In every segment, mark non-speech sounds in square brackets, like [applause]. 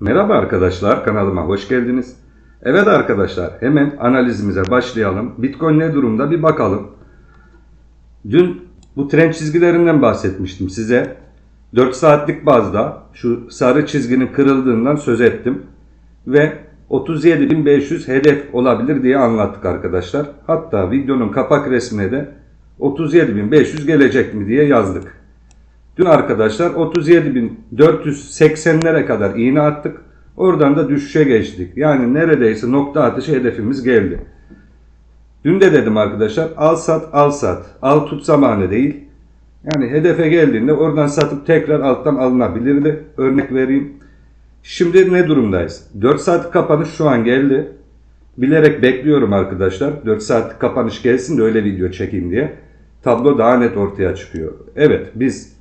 Merhaba arkadaşlar, kanalıma hoş geldiniz. Evet arkadaşlar, hemen analizimize başlayalım. Bitcoin ne durumda bir bakalım. Dün bu trend çizgilerinden bahsetmiştim size. 4 saatlik bazda şu sarı çizginin kırıldığından söz ettim. Ve 37.500 hedef olabilir diye anlattık arkadaşlar. Hatta videonun kapak resmine de 37.500 gelecek mi diye yazdık. Dün arkadaşlar 37.480'lere kadar iğne attık. Oradan da düşüşe geçtik. Yani neredeyse nokta atışı hedefimiz geldi. Dün de dedim arkadaşlar al sat al sat. Al tut zamanı değil. Yani hedefe geldiğinde oradan satıp tekrar alttan alınabilirdi. Örnek vereyim. Şimdi ne durumdayız? 4 saat kapanış şu an geldi. Bilerek bekliyorum arkadaşlar. 4 saat kapanış gelsin de öyle video çekeyim diye. Tablo daha net ortaya çıkıyor. Evet biz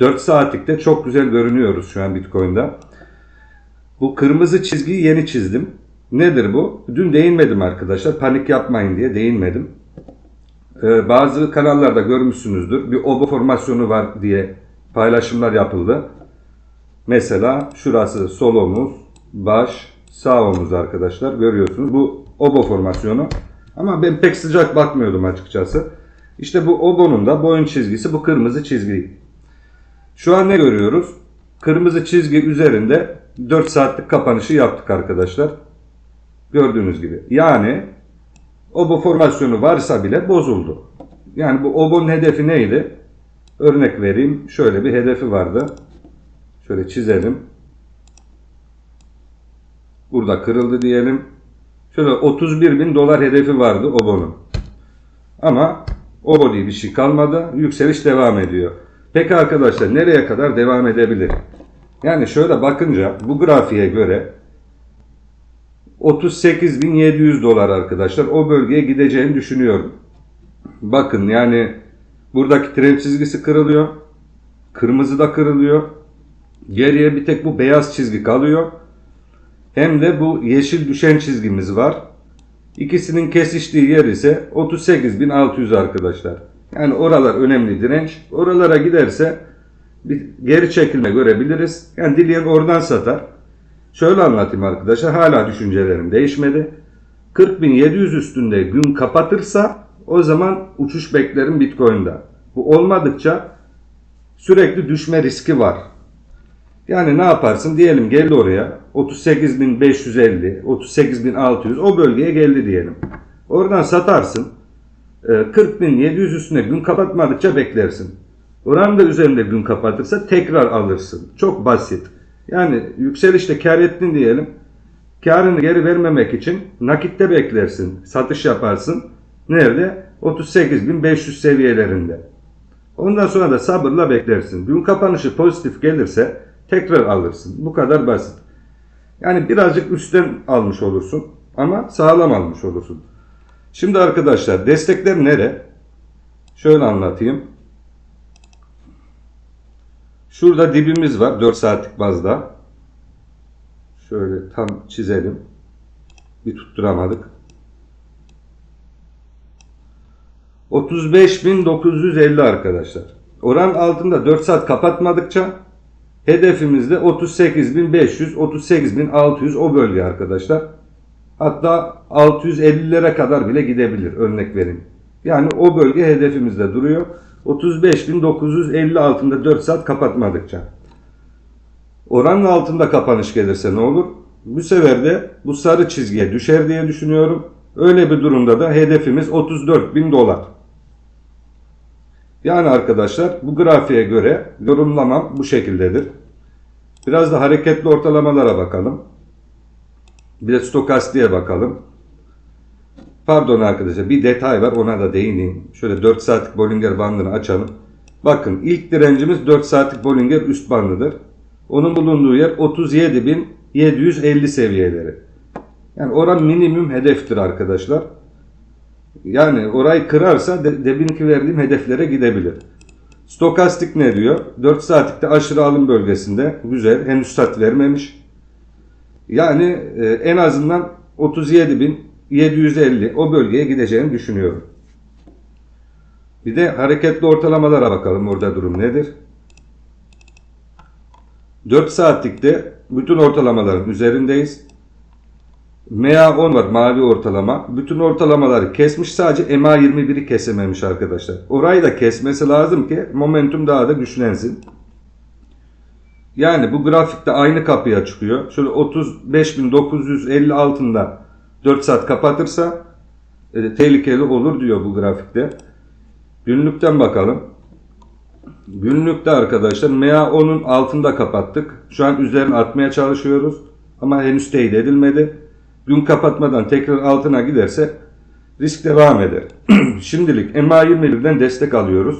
4 saatlikte çok güzel görünüyoruz şu an Bitcoin'da. Bu kırmızı çizgiyi yeni çizdim. Nedir bu? Dün değinmedim arkadaşlar. Panik yapmayın diye değinmedim. Ee, bazı kanallarda görmüşsünüzdür. Bir obo formasyonu var diye paylaşımlar yapıldı. Mesela şurası sol omuz, baş, sağ omuz arkadaşlar. Görüyorsunuz. Bu obo formasyonu. Ama ben pek sıcak bakmıyordum açıkçası. İşte bu obonun da boyun çizgisi bu kırmızı çizgi. Şu an ne görüyoruz? Kırmızı çizgi üzerinde 4 saatlik kapanışı yaptık arkadaşlar. Gördüğünüz gibi. Yani obo formasyonu varsa bile bozuldu. Yani bu obonun hedefi neydi? Örnek vereyim. Şöyle bir hedefi vardı. Şöyle çizelim. Burada kırıldı diyelim. Şöyle 31 bin dolar hedefi vardı obonun. Ama obo diye bir şey kalmadı. Yükseliş devam ediyor. Peki arkadaşlar nereye kadar devam edebilir? Yani şöyle bakınca bu grafiğe göre 38.700 dolar arkadaşlar o bölgeye gideceğini düşünüyorum. Bakın yani buradaki trend çizgisi kırılıyor. Kırmızı da kırılıyor. Geriye bir tek bu beyaz çizgi kalıyor. Hem de bu yeşil düşen çizgimiz var. İkisinin kesiştiği yer ise 38.600 arkadaşlar. Yani oralar önemli direnç. Oralara giderse bir geri çekilme görebiliriz. Yani dileyen oradan satar. Şöyle anlatayım arkadaşlar. Hala düşüncelerim değişmedi. 40.700 üstünde gün kapatırsa o zaman uçuş beklerim Bitcoin'da. Bu olmadıkça sürekli düşme riski var. Yani ne yaparsın? Diyelim geldi oraya 38.550, 38.600 o bölgeye geldi diyelim. Oradan satarsın. 40.700 üstüne gün kapatmadıkça beklersin. Oran da üzerinde gün kapatırsa tekrar alırsın. Çok basit. Yani yükselişte kar ettin diyelim. Karını geri vermemek için nakitte beklersin. Satış yaparsın. Nerede? 38.500 seviyelerinde. Ondan sonra da sabırla beklersin. Gün kapanışı pozitif gelirse tekrar alırsın. Bu kadar basit. Yani birazcık üstten almış olursun ama sağlam almış olursun. Şimdi arkadaşlar destekler nere? Şöyle anlatayım. Şurada dibimiz var 4 saatlik bazda. Şöyle tam çizelim. Bir tutturamadık. 35.950 arkadaşlar. Oran altında 4 saat kapatmadıkça hedefimizde 38.500, 38.600 o bölge arkadaşlar. Hatta 650'lere kadar bile gidebilir örnek vereyim. Yani o bölge hedefimizde duruyor. 35.950 altında 4 saat kapatmadıkça. Oranın altında kapanış gelirse ne olur? Bu sefer de bu sarı çizgiye düşer diye düşünüyorum. Öyle bir durumda da hedefimiz 34.000 dolar. Yani arkadaşlar bu grafiğe göre yorumlamam bu şekildedir. Biraz da hareketli ortalamalara bakalım. Bir de stokastiğe bakalım. Pardon arkadaşlar bir detay var ona da değineyim. Şöyle 4 saatlik Bollinger bandını açalım. Bakın ilk direncimiz 4 saatlik Bollinger üst bandıdır. Onun bulunduğu yer 37.750 seviyeleri. Yani oran minimum hedeftir arkadaşlar. Yani orayı kırarsa de, deminki verdiğim hedeflere gidebilir. Stokastik ne diyor? 4 saatlikte aşırı alım bölgesinde. Güzel. Henüz stat vermemiş. Yani e, en azından 37.750 o bölgeye gideceğini düşünüyorum. Bir de hareketli ortalamalara bakalım orada durum nedir? 4 saatlikte bütün ortalamaların üzerindeyiz. MA10 var mavi ortalama. Bütün ortalamaları kesmiş sadece MA21'i kesememiş arkadaşlar. Orayı da kesmesi lazım ki momentum daha da güçlensin. Yani bu grafikte aynı kapıya çıkıyor. Şöyle 35.950 altında 4 saat kapatırsa e, tehlikeli olur diyor bu grafikte. Günlükten bakalım. Günlükte arkadaşlar MA10'un altında kapattık. Şu an üzerine atmaya çalışıyoruz. Ama henüz teyit edilmedi. Gün kapatmadan tekrar altına giderse risk devam eder. [clears throat] Şimdilik MA21'den destek alıyoruz.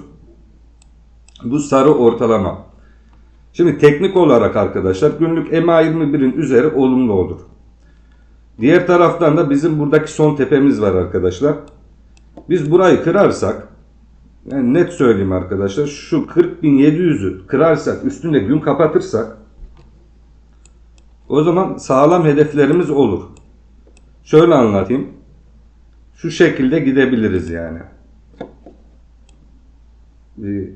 Bu sarı ortalama. Şimdi teknik olarak arkadaşlar günlük MA21'in üzeri olumlu olur. Diğer taraftan da bizim buradaki son tepemiz var arkadaşlar. Biz burayı kırarsak yani net söyleyeyim arkadaşlar şu 40.700'ü kırarsak üstünde gün kapatırsak o zaman sağlam hedeflerimiz olur. Şöyle anlatayım. Şu şekilde gidebiliriz yani. Bir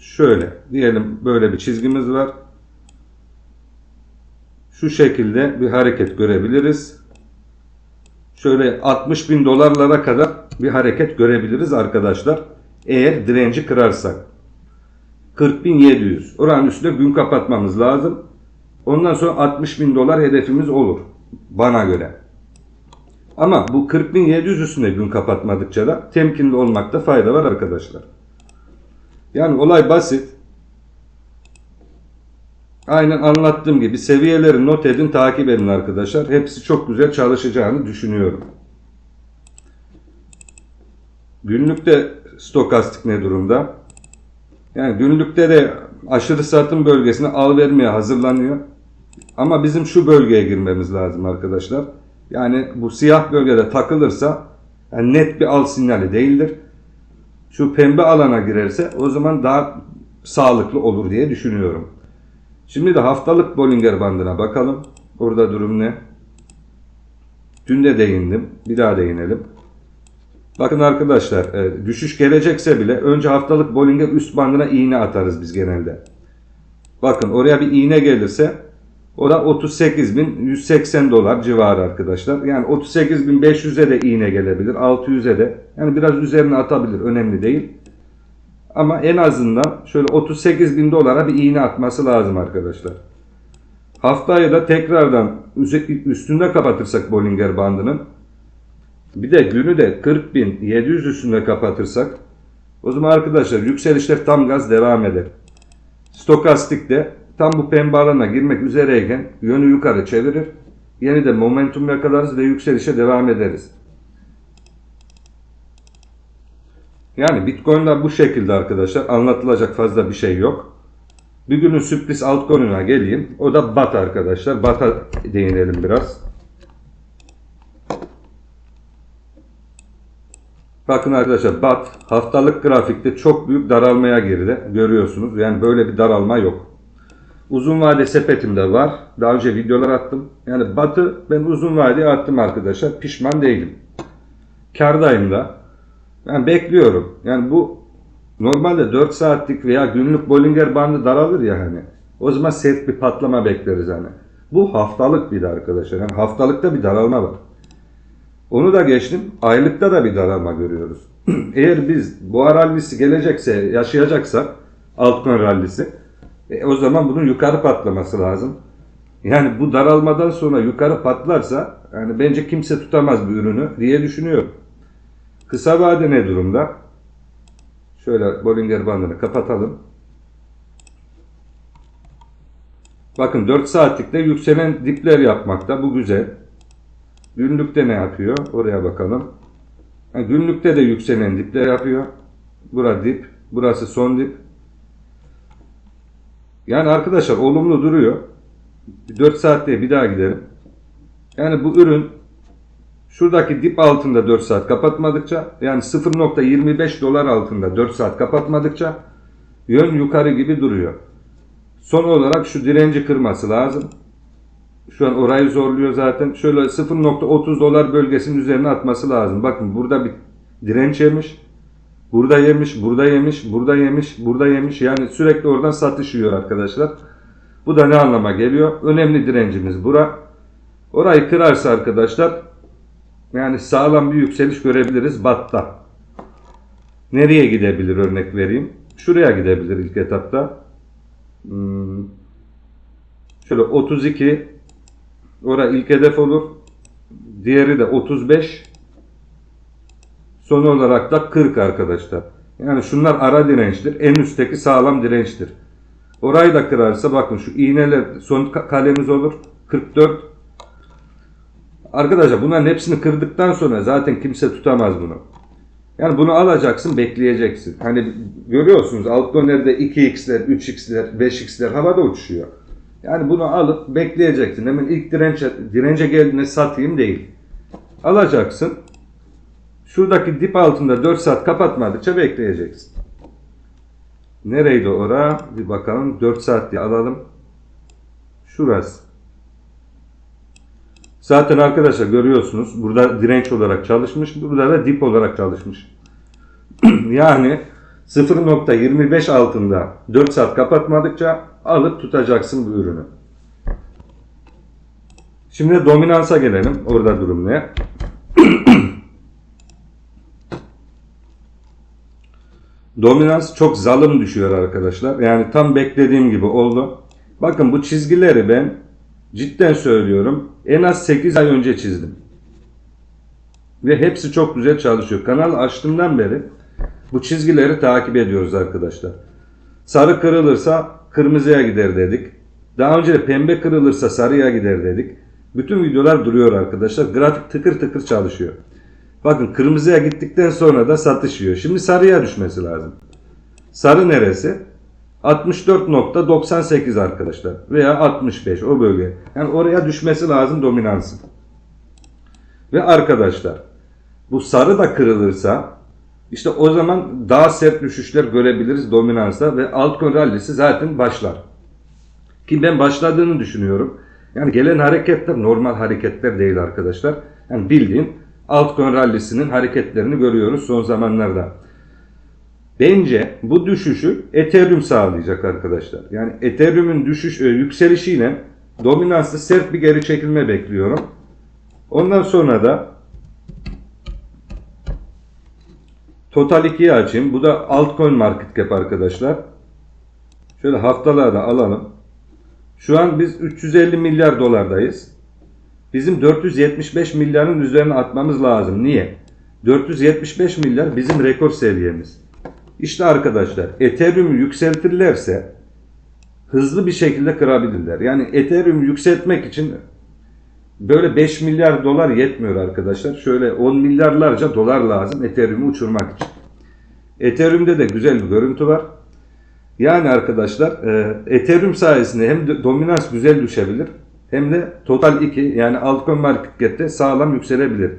şöyle diyelim böyle bir çizgimiz var. Şu şekilde bir hareket görebiliriz. Şöyle 60 bin dolarlara kadar bir hareket görebiliriz arkadaşlar. Eğer direnci kırarsak. 40.700. Oranın üstünde gün kapatmamız lazım. Ondan sonra 60 bin dolar hedefimiz olur. Bana göre. Ama bu 40.700 üstünde gün kapatmadıkça da temkinli olmakta fayda var arkadaşlar. Yani olay basit. Aynen anlattığım gibi seviyeleri not edin, takip edin arkadaşlar. Hepsi çok güzel çalışacağını düşünüyorum. Günlükte stokastik ne durumda? Yani günlükte de aşırı satım bölgesine al vermeye hazırlanıyor. Ama bizim şu bölgeye girmemiz lazım arkadaşlar. Yani bu siyah bölgede takılırsa yani net bir al sinyali değildir. Şu pembe alana girerse o zaman daha sağlıklı olur diye düşünüyorum. Şimdi de haftalık Bollinger bandına bakalım. Orada durum ne? Dün de değindim. Bir daha değinelim. Bakın arkadaşlar e, düşüş gelecekse bile önce haftalık Bollinger üst bandına iğne atarız biz genelde. Bakın oraya bir iğne gelirse o da 38.180 dolar civarı arkadaşlar. Yani 38.500'e de iğne gelebilir. 600'e de. Yani biraz üzerine atabilir. Önemli değil. Ama en azından şöyle 38.000 dolara bir iğne atması lazım arkadaşlar. Haftayı da tekrardan üstünde kapatırsak Bollinger bandının bir de günü de 40.700 üstünde kapatırsak o zaman arkadaşlar yükselişler tam gaz devam eder. Stokastik de tam bu pembe alana girmek üzereyken yönü yukarı çevirir. Yeni de momentum yakalarız ve yükselişe devam ederiz. Yani Bitcoin'ler bu şekilde arkadaşlar. Anlatılacak fazla bir şey yok. Bir günün sürpriz altcoin'una geleyim. O da BAT arkadaşlar. BAT'a değinelim biraz. Bakın arkadaşlar BAT haftalık grafikte çok büyük daralmaya girdi. Görüyorsunuz. Yani böyle bir daralma yok. Uzun vade sepetimde var. Daha önce videolar attım. Yani BAT'ı ben uzun vadeye attım arkadaşlar. Pişman değilim. Kardayım da. Yani bekliyorum. Yani bu normalde 4 saatlik veya günlük Bollinger bandı daralır ya hani. O zaman sert bir patlama bekleriz hani. Bu haftalık bir de arkadaşlar. Yani haftalıkta bir daralma var. Onu da geçtim. Aylıkta da bir daralma görüyoruz. [clears throat] Eğer biz bu rallisi gelecekse, yaşayacaksak altcoin rallisi e, o zaman bunun yukarı patlaması lazım. Yani bu daralmadan sonra yukarı patlarsa yani bence kimse tutamaz bu ürünü diye düşünüyorum. Kısa vade ne durumda? Şöyle Bollinger bandını kapatalım. Bakın 4 saatlikte yükselen dipler yapmakta. Bu güzel. Günlükte ne yapıyor? Oraya bakalım. Yani günlükte de yükselen dipler yapıyor. Bura dip. Burası son dip. Yani arkadaşlar olumlu duruyor. 4 saatte bir daha gidelim. Yani bu ürün şuradaki dip altında 4 saat kapatmadıkça yani 0.25 dolar altında 4 saat kapatmadıkça yön yukarı gibi duruyor. Son olarak şu direnci kırması lazım. Şu an orayı zorluyor zaten. Şöyle 0.30 dolar bölgesinin üzerine atması lazım. Bakın burada bir direnç yemiş. Burada yemiş, burada yemiş, burada yemiş, burada yemiş. Yani sürekli oradan satış yiyor arkadaşlar. Bu da ne anlama geliyor? Önemli direncimiz bura. Orayı kırarsa arkadaşlar yani sağlam bir yükseliş görebiliriz batta. Nereye gidebilir örnek vereyim. Şuraya gidebilir ilk etapta. Hmm. Şöyle 32 ora ilk hedef olur. Diğeri de 35. Son olarak da 40 arkadaşlar. Yani şunlar ara dirençtir. En üstteki sağlam dirençtir. Orayı da kırarsa bakın şu iğneler son ka- kalemiz olur. 44. Arkadaşlar bunların hepsini kırdıktan sonra zaten kimse tutamaz bunu. Yani bunu alacaksın, bekleyeceksin. Hani görüyorsunuz altcoin'lerde 2x'ler, 3x'ler, 5x'ler havada uçuşuyor. Yani bunu alıp bekleyeceksin. Hemen ilk dirence, dirence geldiğinde satayım değil. Alacaksın. Şuradaki dip altında 4 saat kapatmadıkça bekleyeceksin. Nereydi ora? Bir bakalım. 4 saat diye alalım. Şurası. Zaten arkadaşlar görüyorsunuz. Burada direnç olarak çalışmış. Burada da dip olarak çalışmış. [clears throat] yani 0.25 altında 4 saat kapatmadıkça alıp tutacaksın bu ürünü. Şimdi dominansa gelelim. Orada durum ne? Dominans çok zalim düşüyor arkadaşlar. Yani tam beklediğim gibi oldu. Bakın bu çizgileri ben cidden söylüyorum en az 8 ay önce çizdim. Ve hepsi çok güzel çalışıyor. Kanal açtığımdan beri bu çizgileri takip ediyoruz arkadaşlar. Sarı kırılırsa kırmızıya gider dedik. Daha önce de pembe kırılırsa sarıya gider dedik. Bütün videolar duruyor arkadaşlar. Grafik tıkır tıkır çalışıyor. Bakın kırmızıya gittikten sonra da satışıyor. Şimdi sarıya düşmesi lazım. Sarı neresi? 64.98 arkadaşlar. Veya 65 o bölge. Yani oraya düşmesi lazım dominansın. Ve arkadaşlar bu sarı da kırılırsa işte o zaman daha sert düşüşler görebiliriz dominansa ve altcoin rallisi zaten başlar. Ki ben başladığını düşünüyorum. Yani gelen hareketler normal hareketler değil arkadaşlar. Yani bildiğin altcoin rallisinin hareketlerini görüyoruz son zamanlarda. Bence bu düşüşü Ethereum sağlayacak arkadaşlar. Yani Ethereum'un düşüş e, yükselişiyle dominanslı sert bir geri çekilme bekliyorum. Ondan sonra da Total 2'yi açayım. Bu da altcoin market cap arkadaşlar. Şöyle haftalarda alalım. Şu an biz 350 milyar dolardayız. Bizim 475 milyarın üzerine atmamız lazım. Niye? 475 milyar bizim rekor seviyemiz. İşte arkadaşlar Ethereum yükseltirlerse hızlı bir şekilde kırabilirler. Yani Ethereum yükseltmek için böyle 5 milyar dolar yetmiyor arkadaşlar. Şöyle 10 milyarlarca dolar lazım Ethereum'u uçurmak için. Ethereum'de de güzel bir görüntü var. Yani arkadaşlar e, Ethereum sayesinde hem dominans güzel düşebilir hem de total 2 yani altcoin market cap'te sağlam yükselebilir.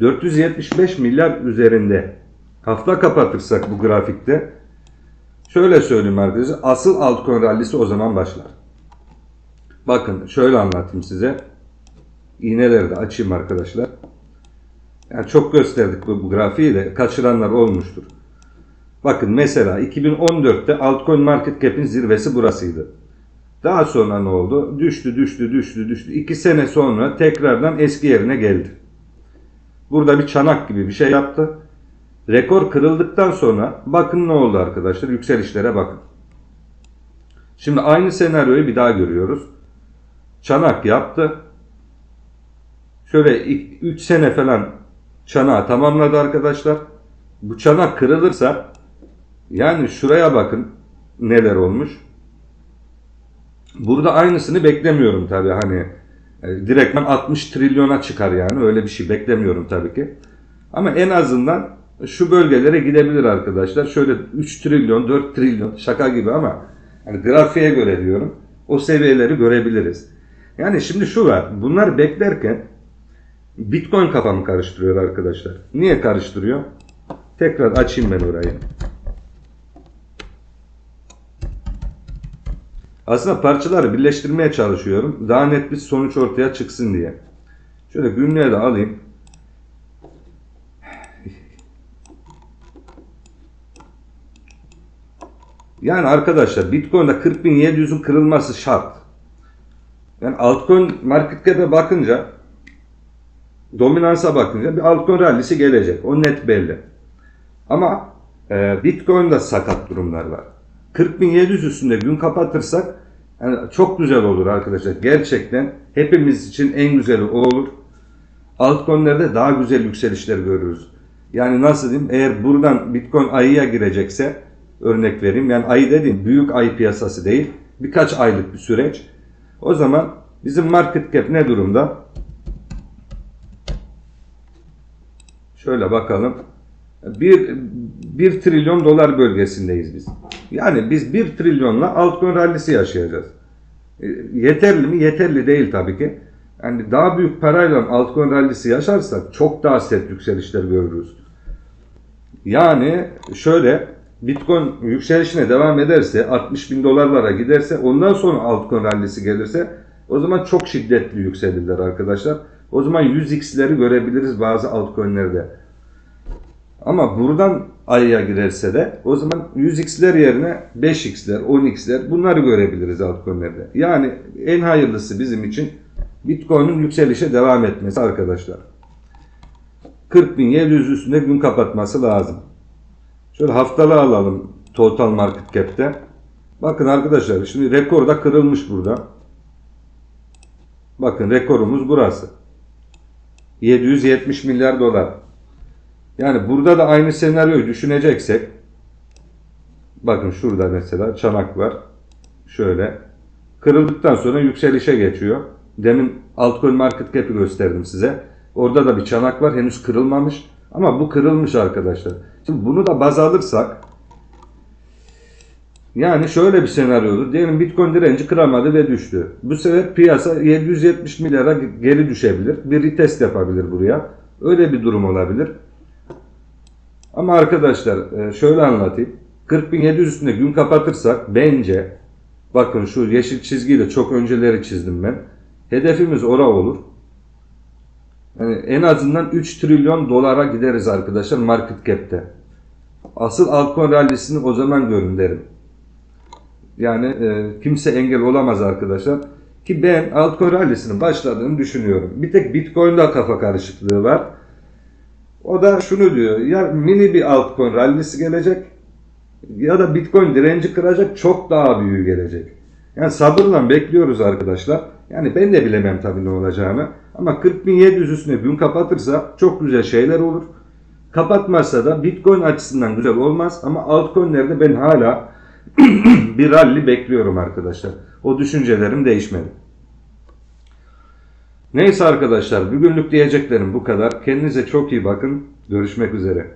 475 milyar üzerinde hafta kapatırsak bu grafikte şöyle söyleyeyim arkadaşlar asıl altcoin rallisi o zaman başlar. Bakın şöyle anlatayım size. İğneleri de açayım arkadaşlar. Yani çok gösterdik bu, bu grafiği de kaçıranlar olmuştur. Bakın mesela 2014'te altcoin market cap'in zirvesi burasıydı. Daha sonra ne oldu? Düştü, düştü, düştü, düştü. 2 sene sonra tekrardan eski yerine geldi. Burada bir çanak gibi bir şey yaptı. Rekor kırıldıktan sonra bakın ne oldu arkadaşlar. Yükselişlere bakın. Şimdi aynı senaryoyu bir daha görüyoruz. Çanak yaptı. Şöyle 3 sene falan çanağı tamamladı arkadaşlar. Bu çanak kırılırsa yani şuraya bakın neler olmuş. Burada aynısını beklemiyorum tabii hani e, direktmen 60 trilyona çıkar yani öyle bir şey beklemiyorum tabii ki. Ama en azından şu bölgelere gidebilir arkadaşlar. Şöyle 3 trilyon 4 trilyon şaka gibi ama hani grafiğe göre diyorum o seviyeleri görebiliriz. Yani şimdi şu var bunlar beklerken Bitcoin kafamı karıştırıyor arkadaşlar. Niye karıştırıyor? Tekrar açayım ben orayı. Aslında parçaları birleştirmeye çalışıyorum. Daha net bir sonuç ortaya çıksın diye. Şöyle günlüğe de alayım. Yani arkadaşlar Bitcoin'de 40.700'ün kırılması şart. Yani altcoin market cap'e bakınca dominansa bakınca bir altcoin rallisi gelecek. O net belli. Ama e, Bitcoin'de sakat durumlar var. 40.700 üstünde gün kapatırsak yani çok güzel olur arkadaşlar. Gerçekten hepimiz için en güzeli o olur. Altcoin'lerde daha güzel yükselişler görürüz. Yani nasıl diyeyim? Eğer buradan Bitcoin ayıya girecekse örnek vereyim. Yani ayı dediğim büyük ayı piyasası değil. Birkaç aylık bir süreç. O zaman bizim market cap ne durumda? Şöyle bakalım. 1, 1 trilyon dolar bölgesindeyiz biz. Yani biz 1 trilyonla altcoin rallisi yaşayacağız. E, Yeterli mi? Yeterli değil tabii ki. Yani daha büyük parayla altcoin rallisi yaşarsak çok daha sert yükselişler görürüz. Yani şöyle Bitcoin yükselişine devam ederse 60 bin dolarlara giderse ondan sonra altcoin rallisi gelirse o zaman çok şiddetli yükselirler arkadaşlar. O zaman 100x'leri görebiliriz bazı altcoin'lerde. Ama buradan ayıya girerse de o zaman 100x'ler yerine 5x'ler, 10x'ler bunları görebiliriz altcoin'lerde. Yani en hayırlısı bizim için Bitcoin'in yükselişe devam etmesi arkadaşlar. 40.700 üstünde gün kapatması lazım. Şöyle haftalığı alalım total market cap'te. Bakın arkadaşlar şimdi rekor da kırılmış burada. Bakın rekorumuz burası. 770 milyar dolar. Yani burada da aynı senaryoyu düşüneceksek bakın şurada mesela çanak var. Şöyle kırıldıktan sonra yükselişe geçiyor. Demin altcoin market cap'i gösterdim size. Orada da bir çanak var henüz kırılmamış. Ama bu kırılmış arkadaşlar. Şimdi bunu da baz alırsak yani şöyle bir senaryo olur. Diyelim Bitcoin direnci kıramadı ve düştü. Bu sefer piyasa 770 milyara geri düşebilir. Bir retest yapabilir buraya. Öyle bir durum olabilir. Ama arkadaşlar e, şöyle anlatayım. 40.700 üstünde gün kapatırsak bence bakın şu yeşil çizgiyi de çok önceleri çizdim ben. Hedefimiz ora olur. Yani en azından 3 trilyon dolara gideriz arkadaşlar market cap'te. Asıl altcoin rallisini o zaman görün derim. Yani e, kimse engel olamaz arkadaşlar. Ki ben altcoin rallisinin başladığını düşünüyorum. Bir tek Bitcoin'da kafa karışıklığı var. O da şunu diyor. Ya mini bir altcoin rallisi gelecek ya da Bitcoin direnci kıracak çok daha büyüğü gelecek. Yani sabırla bekliyoruz arkadaşlar. Yani ben de bilemem tabii ne olacağını. Ama 40.700 üstüne gün kapatırsa çok güzel şeyler olur. Kapatmazsa da Bitcoin açısından güzel olmaz. Ama altcoin'lerde ben hala [clears throat] bir rally bekliyorum arkadaşlar. O düşüncelerim değişmedi. Neyse arkadaşlar bugünlük diyeceklerim bu kadar. Kendinize çok iyi bakın. Görüşmek üzere.